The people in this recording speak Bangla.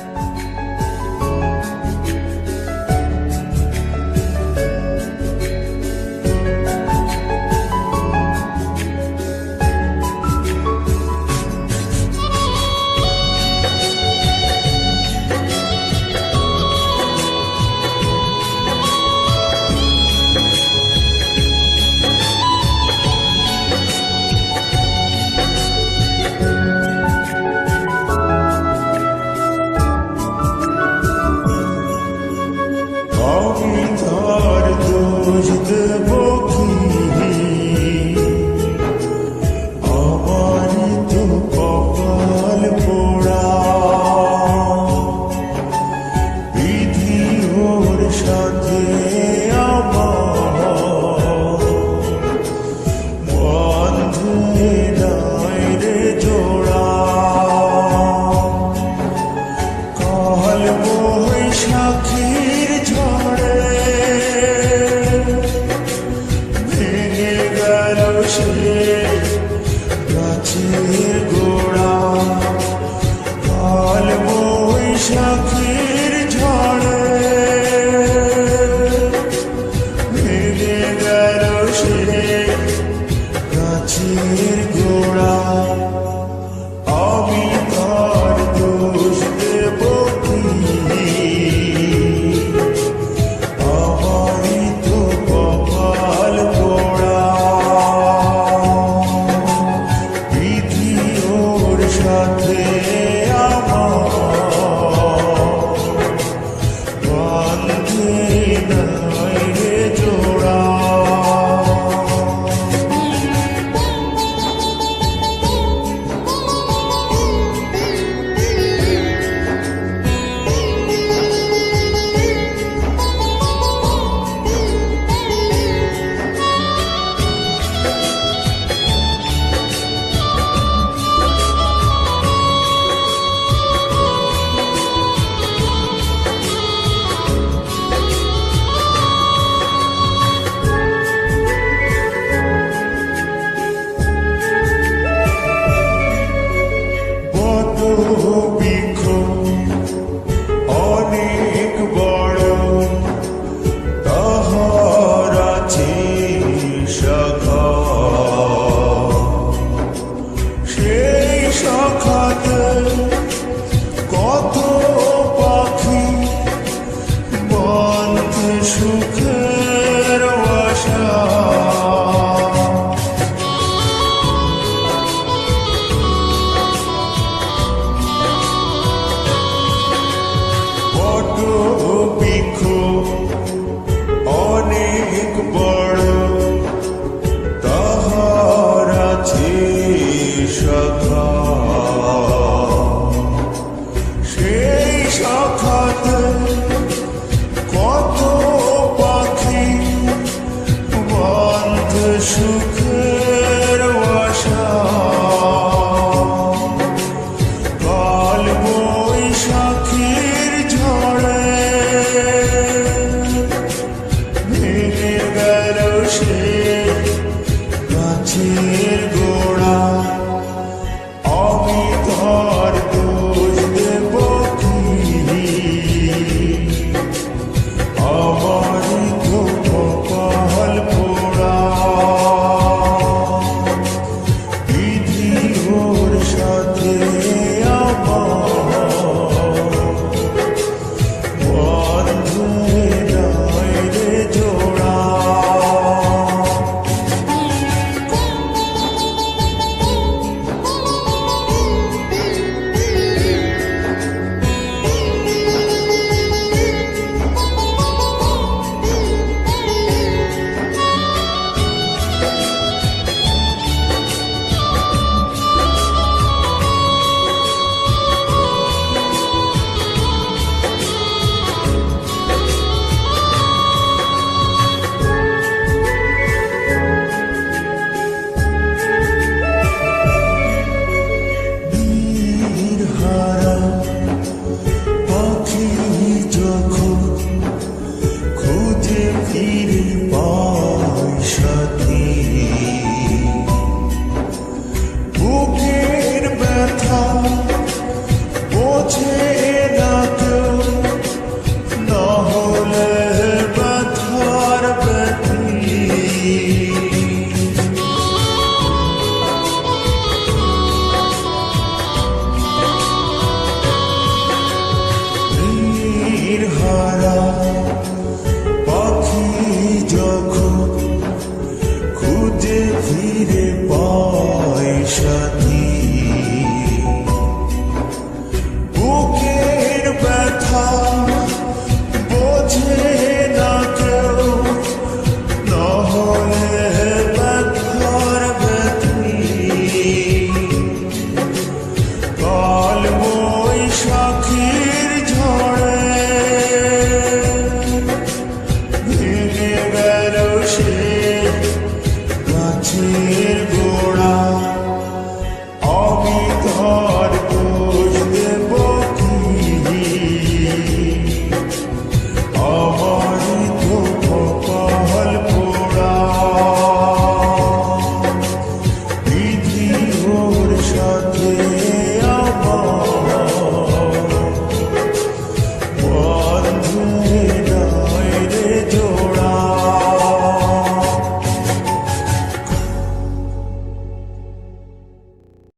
Bye. Çocuktu bu kim? গাছের গোড়া কাল বৈশাখীর ঝড়ে। মেঘে গেল সে গাছের গাছের গোড়া। আমি ধর দোষ দেব কি